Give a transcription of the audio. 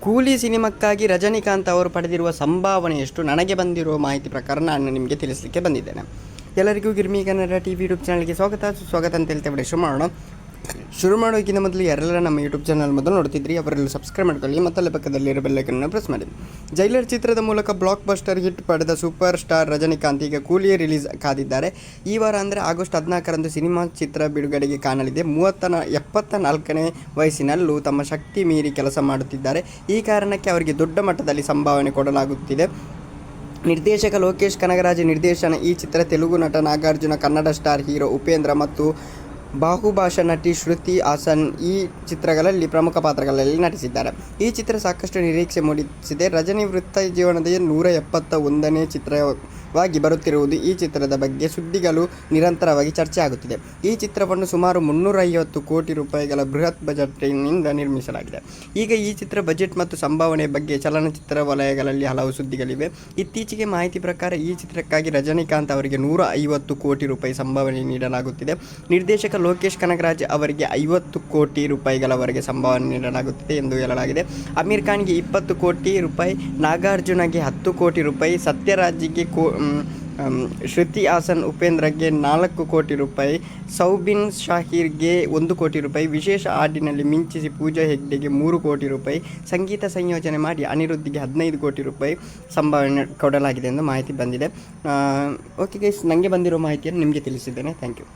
ಕೂಲಿ ಸಿನಿಮಾಕ್ಕಾಗಿ ರಜನಿಕಾಂತ್ ಅವರು ಪಡೆದಿರುವ ಸಂಭಾವನೆ ಎಷ್ಟು? ನನಗೆ ಬಂದಿರುವ ಮಾಹಿತಿ ಪ್ರಕಾರ ನಾನು ನಿಮಗೆ ತಿಳಿಸಲಿಕ್ಕೆ ಬಂದಿದ್ದೇನೆ. ಎಲ್ಲರಿಗೂ Girmi Kannada T V YouTube ಚಾನಲ್ಗೆ ಸ್ವಾಗತ. ಸುಸ್ವಾಗತ ಅಂತ ಹೇಳ್ತೇವೆ ಶುರು ಮಾಡೋಣ. ಶುರು ಮಾಡೋಕ್ಕಿಂತ ಮೊದಲು ಯಾರೆಲ್ಲ ನಮ್ಮ ಯೂಟ್ಯೂಬ್ ಚಾನಲ್ ಮೊದಲು ನೋಡ್ತಿದ್ರಿ, ಅವರೆಲ್ಲ ಸಬ್ಸ್ಕ್ರೈಬ್ ಮಾಡ್ಕೊಳ್ಳಿ, ಮತ್ತಲ್ಲೇ ಪಕ್ಕದಲ್ಲಿರೋ ಬೆಲ್ಲೈಕನ್ನು ಪ್ರೆಸ್ ಮಾಡಿ. ಜೈಲರ್ ಚಿತ್ರದ ಮೂಲಕ ಬ್ಲಾಕ್ ಬಸ್ಟರ್ ಹಿಟ್ ಪಡೆದ ಸೂಪರ್ ಸ್ಟಾರ್ ರಜನಿಕಾಂತ್ ಈಗ ಕೂಲಿ ರಿಲೀಸ್ ಕಾದಿದ್ದಾರೆ. ಈ ವಾರ ಅಂದರೆ ಆಗಸ್ಟ್ ಹದಿನಾಲ್ಕರಂದು ಸಿನಿಮಾ ಚಿತ್ರ ಬಿಡುಗಡೆಗೆ ಕಾಣಲಿದೆ. ಮೂವತ್ತ ಎಪ್ಪತ್ತ ನಾಲ್ಕನೇ ವಯಸ್ಸಿನಲ್ಲೂ ತಮ್ಮ ಶಕ್ತಿ ಮೀರಿ ಕೆಲಸ ಮಾಡುತ್ತಿದ್ದಾರೆ. ಈ ಕಾರಣಕ್ಕೆ ಅವರಿಗೆ ದೊಡ್ಡ ಮಟ್ಟದಲ್ಲಿ ಸಂಭಾವನೆ ಕೊಡಲಾಗುತ್ತಿದೆ. ನಿರ್ದೇಶಕ ಲೋಕೇಶ್ ಕನಗರಾಜ್ ನಿರ್ದೇಶನ ಈ ಚಿತ್ರ ತೆಲುಗು ನಟ ನಾಗಾರ್ಜುನ ಕನ್ನಡ ಸ್ಟಾರ್ ಹೀರೋ ಉಪೇಂದ್ರ ಮತ್ತು ಬಾಹುಭಾಷಾ ನಟಿ ಶ್ರುತಿ ಹಾಸನ್ ಈ ಚಿತ್ರಗಳಲ್ಲಿ ಪ್ರಮುಖ ಪಾತ್ರಗಳಲ್ಲಿ ನಟಿಸಿದ್ದಾರೆ. ಈ ಚಿತ್ರ ಸಾಕಷ್ಟು ನಿರೀಕ್ಷೆ ಮೂಡಿಸಿದೆ. ರಜನಿ ವೃತ್ತ ಜೀವನದ ನೂರ ಎಪ್ಪತ್ತ ಒಂದನೇ ಚಿತ್ರವಾಗಿ ಬರುತ್ತಿರುವುದು ಈ ಚಿತ್ರದ ಬಗ್ಗೆ ಸುದ್ದಿಗಳು ನಿರಂತರವಾಗಿ ಚರ್ಚೆ ಆಗುತ್ತಿದೆ ಈ ಚಿತ್ರವನ್ನು ಸುಮಾರು ಮುನ್ನೂರ ಐವತ್ತು ಕೋಟಿ ರೂಪಾಯಿಗಳ ಬೃಹತ್ ಬಜೆಟ್ನಿಂದ ನಿರ್ಮಿಸಲಾಗಿದೆ. ಈಗ ಈ ಚಿತ್ರ ಬಜೆಟ್ ಮತ್ತು ಸಂಭಾವನೆ ಬಗ್ಗೆ ಚಲನಚಿತ್ರ ವಲಯಗಳಲ್ಲಿ ಹಲವು ಸುದ್ದಿಗಳಿವೆ. ಇತ್ತೀಚೆಗೆ ಮಾಹಿತಿ ಪ್ರಕಾರ ಈ ಚಿತ್ರಕ್ಕಾಗಿ ರಜನಿಕಾಂತ್ ಅವರಿಗೆ ನೂರ ಐವತ್ತು ಕೋಟಿ ರೂಪಾಯಿ ಸಂಭಾವನೆ ನೀಡಲಾಗುತ್ತಿದೆ. ನಿರ್ದೇಶಕ ಲೋಕೇಶ್ ಕನಕರಾಜ್ ಅವರಿಗೆ ಐವತ್ತು ಕೋಟಿ ರೂಪಾಯಿಗಳವರೆಗೆ ಸಂಭಾವನೆ ನೀಡಲಾಗುತ್ತಿದೆ ಎಂದು ಹೇಳಲಾಗಿದೆ. ಅಮೀರ್ ಖಾನ್ಗೆ ಇಪ್ಪತ್ತು ಕೋಟಿ ರೂಪಾಯಿ, ನಾಗಾರ್ಜುನಗೆ ಹತ್ತು ಕೋಟಿ ರೂಪಾಯಿ, ಸತ್ಯರಾಜ್ಗೆ ಕೋ ಶ್ರುತಿ ಹಾಸನ್, ಉಪೇಂದ್ರಗೆ ನಾಲ್ಕು ಕೋಟಿ ರೂಪಾಯಿ, ಸೌಬಿನ್ ಶಾಹೀರ್ಗೆ ಒಂದು ಕೋಟಿ ರೂಪಾಯಿ, ವಿಶೇಷ ಹಾಡಿನಲ್ಲಿ ಮಿಂಚಿಸಿ ಪೂಜಾ ಹೆಗ್ಡೆಗೆ ಮೂರು ಕೋಟಿ ರೂಪಾಯಿ, ಸಂಗೀತ ಸಂಯೋಜನೆ ಮಾಡಿ ಅನಿರುದ್ಧಿಗೆ ಹದಿನೈದು ಕೋಟಿ ರೂಪಾಯಿ ಸಂಭಾವನೆ ಕೊಡಲಾಗಿದೆ ಎಂದು ಮಾಹಿತಿ ಬಂದಿದೆ. ಓಕೆ ಗೈಸ್ ನನಗೆ ಬಂದಿರೋ ಮಾಹಿತಿಯನ್ನು ನಿಮಗೆ ತಿಳಿಸಿದ್ದೇನೆ. Thank you